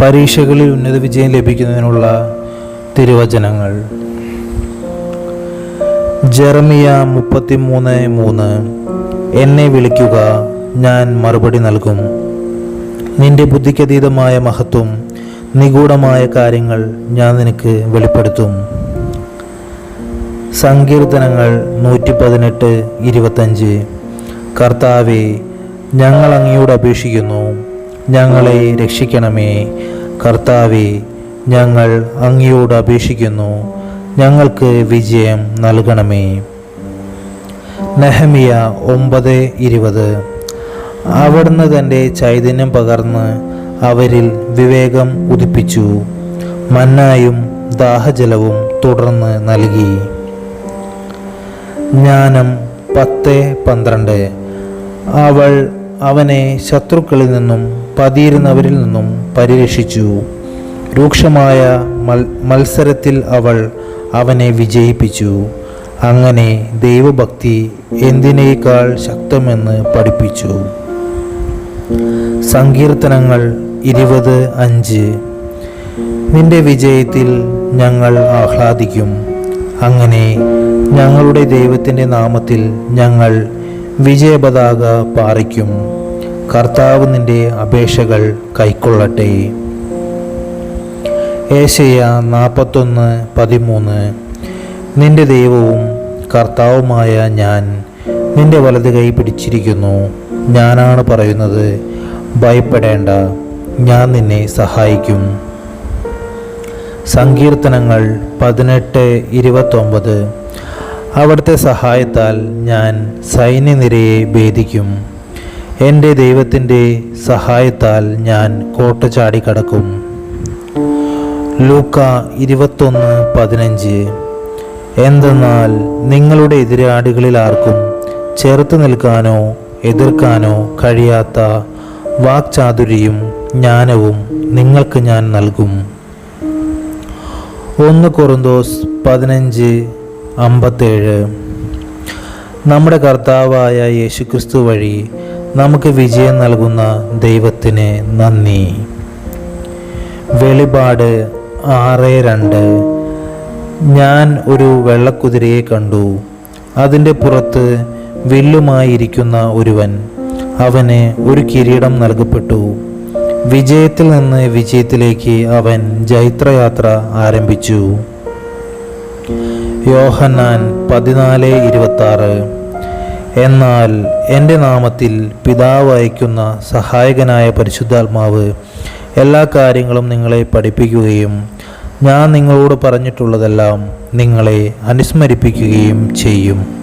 പരീക്ഷകളിൽ ഉന്നത വിജയം ലഭിക്കുന്നതിനുള്ള തിരുവചനങ്ങൾ. ജെറമിയ മുപ്പത്തിമൂന്ന് മൂന്ന്. എന്നെ വിളിക്കുക ഞാൻ മറുപടി നൽകും. നിന്റെ ബുദ്ധിക്കതീതമായ മഹത്വം നിഗൂഢമായ കാര്യങ്ങൾ ഞാൻ നിനക്ക് വെളിപ്പെടുത്തും. സങ്കീർത്തനങ്ങൾ നൂറ്റി പതിനെട്ട് ഇരുപത്തഞ്ച്. കർത്താവെ ഞങ്ങൾ അങ്ങയോട് അപേക്ഷിക്കുന്നു. ഞങ്ങളെ രക്ഷിക്കണമേ. കർത്താവെ ഞങ്ങൾ അങ്ങയോട് അപേക്ഷിക്കുന്നു. ഞങ്ങൾക്ക് വിജയം നൽകണമേ. നെഹമിയ ഒമ്പത് ഇരുപത്. അവിടുന്ന് തന്റെ ചൈതന്യം പകർന്ന് അവരിൽ വിവേകം ഉദിപ്പിച്ചു. മന്നായും ദാഹജലവും തുടർന്ന് നൽകി. ജ്ഞാനം പത്ത് പന്ത്രണ്ട്. അവൾ അവനെ ശത്രുക്കളിൽ നിന്നും പതിയിരുന്നവരിൽ നിന്നും പരിരക്ഷിച്ചു. രൂക്ഷമായ മത്സരത്തിൽ അവൾ അവനെ വിജയിപ്പിച്ചു. അങ്ങനെ ദൈവഭക്തി എന്തിനേക്കാൾ ശക്തമെന്ന് പഠിപ്പിച്ചു. സങ്കീർത്തനങ്ങൾ ഇരുപത് അഞ്ച്. നിന്റെ വിജയത്തിൽ ഞങ്ങൾ ആഹ്ലാദിക്കും. അങ്ങനെ ഞങ്ങളുടെ ദൈവത്തിന്റെ നാമത്തിൽ ഞങ്ങൾ വിജയപതാക പാറിക്കും. കർത്താവ് നിന്റെ അപേക്ഷകൾ കൈക്കൊള്ളട്ടെ. ഏശയ നാൽപ്പത്തൊന്ന് പതിമൂന്ന്. നിന്റെ ദൈവവും കർത്താവുമായ ഞാൻ നിന്റെ വലത് കൈ പിടിച്ചിരിക്കുന്നു. ഞാനാണ് പറയുന്നത് ഭയപ്പെടേണ്ട ഞാൻ നിന്നെ സഹായിക്കും. സങ്കീർത്തനങ്ങൾ പതിനെട്ട് ഇരുപത്തൊമ്പത്. അവിടുത്തെ സഹായത്താൽ ഞാൻ സൈന്യനിരയെ ഭേദിക്കും. എന്റെ ദൈവത്തിന്റെ സഹായത്താൽ ഞാൻ കോട്ട ചാടിക്കടക്കും ലൂക്ക ഇരുപത്തൊന്ന് പതിനഞ്ച്. എന്തെന്നാൽ നിങ്ങളുടെ എതിരാളികളിൽ ആർക്കും ചെറുത്ത് നിൽക്കാനോ എതിർക്കാനോ കഴിയാത്ത വാക്ചാതുരിയും ജ്ഞാനവും നിങ്ങൾക്ക് ഞാൻ നൽകും. ഒന്ന് കൊറിന്തോസ് പതിനഞ്ച് അമ്പത്തേഴ്. നമ്മുടെ കർത്താവായ യേശുക്രിസ്തു വഴി നമുക്ക് വിജയം നൽകുന്ന ദൈവത്തിന് നന്ദി. വെളിപാട് ആറ് രണ്ട്. ഞാൻ ഒരു വെള്ളക്കുതിരയെ കണ്ടു. അതിന്റെ പുറത്ത് വില്ലുമായിരിക്കുന്ന ഒരുവൻ അവന് ഒരു കിരീടം നൽകപ്പെട്ടു. വിജയത്തിൽ നിന്ന് വിജയത്തിലേക്ക് അവൻ ജൈത്രയാത്ര ആരംഭിച്ചു. യോഹന്നാൻ പതിനാല് ഇരുപത്തി എന്നാൽ എന്റെ നാമത്തിൽ പിതാവ് അയക്കുന്ന സഹായകനായ പരിശുദ്ധാത്മാവ് എല്ലാ കാര്യങ്ങളും നിങ്ങളെ പഠിപ്പിക്കുകയും ഞാൻ നിങ്ങളോട് പറഞ്ഞിട്ടുള്ളതെല്ലാം നിങ്ങളെ അനുസ്മരിപ്പിക്കുകയും ചെയ്യും.